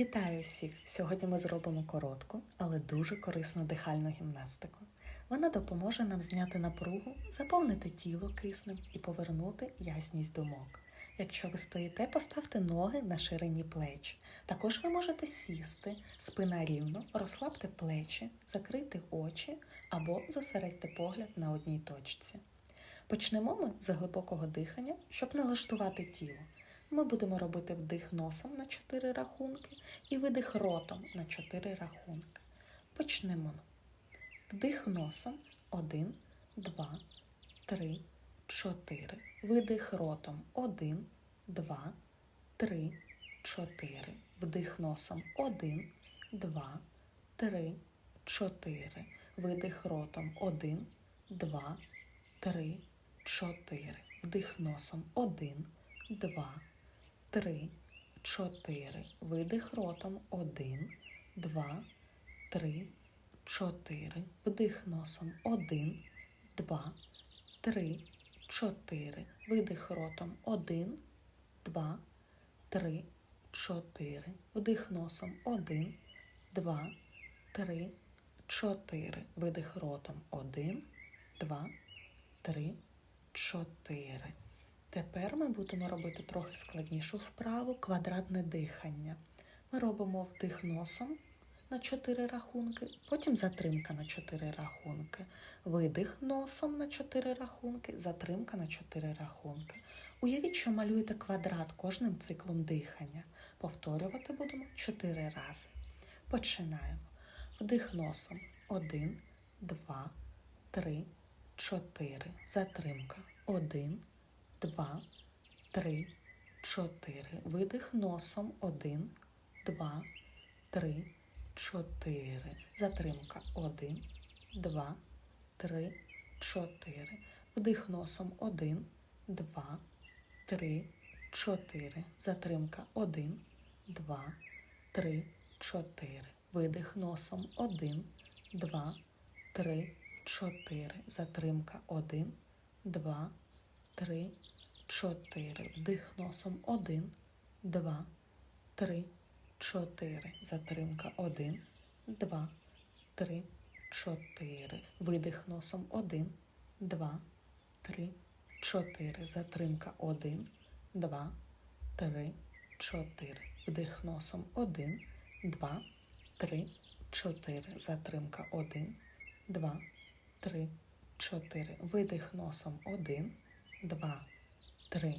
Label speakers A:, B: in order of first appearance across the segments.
A: Вітаю всіх! Сьогодні ми зробимо коротку, але дуже корисну дихальну гімнастику. Вона допоможе нам зняти напругу, заповнити тіло киснем і повернути ясність думок. Якщо ви стоїте, поставте ноги на ширині плеч. Також ви можете сісти, спина рівно, розслабте плечі, закрийте очі або зосередьте погляд на одній точці. Почнемо ми з глибокого дихання, щоб налаштувати тіло. Ми будемо робити вдих носом на 4 рахунки і видих ротом на 4 рахунки. Почнемо. Вдих носом 1, 2, 3, 4. Видих ротом 1, 2, 3, 4. Вдих носом 1, 2, 3, 4. Видих ротом 1, 2, 3, 4. Вдих носом 1, 2, 3, 4. Видих ротом 1, 2, 3, 4. Вдих носом 1, 2, 3, 4. Видих ротом 1, 2, 3, 4. Вдих носом 1, 2, 3, 4. Видих ротом 1, 2, 3, 4. Тепер ми будемо робити трохи складнішу вправу квадратне дихання. Ми робимо вдих носом на 4 рахунки, потім затримка на 4 рахунки, видих носом на 4 рахунки, затримка на 4 рахунки. Уявіть, що малюєте квадрат кожним циклом дихання. Повторювати будемо 4 рази. Починаємо. Вдих носом 1, 2, 3, 4. Затримка 1, 2, 3, 4. Видих носом 1, 2, 3, 4. Затримка 1, 2, 3, 4. Вдих носом 1, 2, 3, 4. Затримка 1, 2, 3, 4. Видих носом 1, 2, 3, 4. Затримка 1, 2, 3, 4. Вдих носом 1, 2, 3, 4. Затримка 1, 2, 3, 4. Видих носом 1, 2, 3, 4. Затримка 1, 2, 3, 4. Вдих носом 1, 2, 3, 4. Затримка 1, 2, 3, 4. Видих носом 1, 2, 3,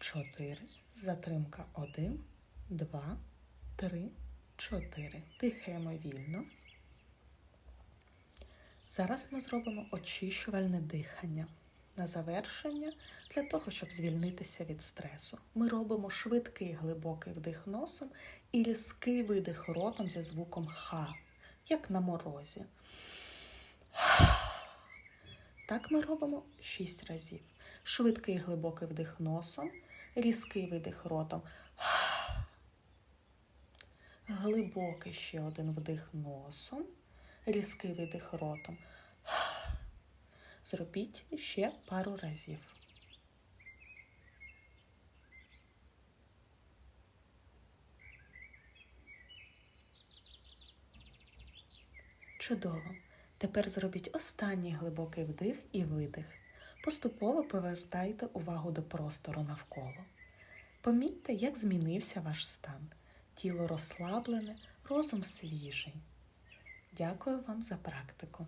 A: 4. Затримка 1, 2, 3, 4. Дихаємо вільно. Зараз ми зробимо очищувальне дихання. На завершення, для того, щоб звільнитися від стресу, ми робимо швидкий глибокий вдих носом і різкий видих ротом зі звуком Х, як на морозі. Так ми робимо 6 разів. Швидкий глибокий вдих носом, різкий видих ротом. Глибокий ще один вдих носом, різкий видих ротом. Зробіть ще пару разів. Чудово. Тепер зробіть останній глибокий вдих і видих. Поступово повертайте увагу до простору навколо. Помітьте, як змінився ваш стан. Тіло розслаблене, розум свіжий. Дякую вам за практику.